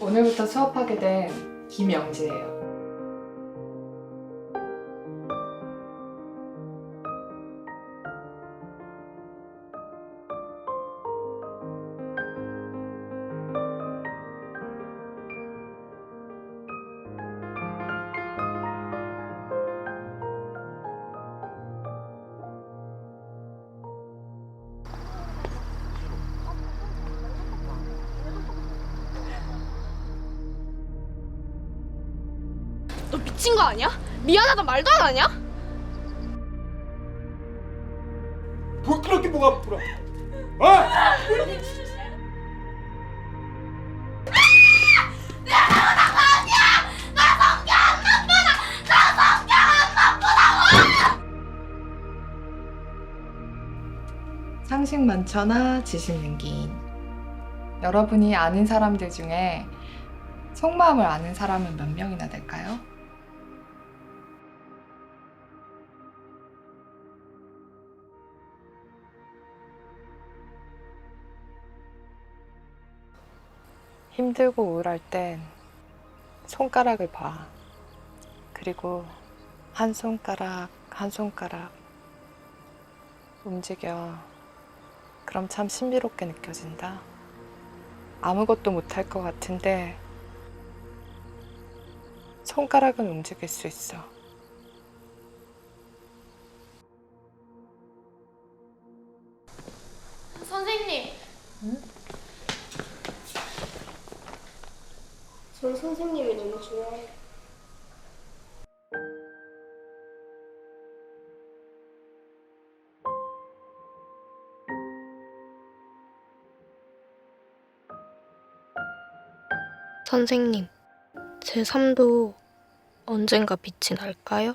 오늘부터 수업하게 된 김영지예요. 너 미친 거 아니야? 미안하다 말도 안 하냐? 뭐 그렇게 뭐가 불어? 어? 상식 많거나 지식 능기인. 여러분이 아는 사람들 중에 속마음을 아는 사람은 몇 명이나 될까요? 힘들고 우울할 땐 손가락을 봐. 그리고 한 손가락, 한 손가락 움직여. 그럼 참 신비롭게 느껴진다. 아무것도 못할 것 같은데 손가락은 움직일 수 있어. 선생님. 전 선생님이 너무 좋아요. 선생님, 제 삶도 언젠가 빛이 날까요?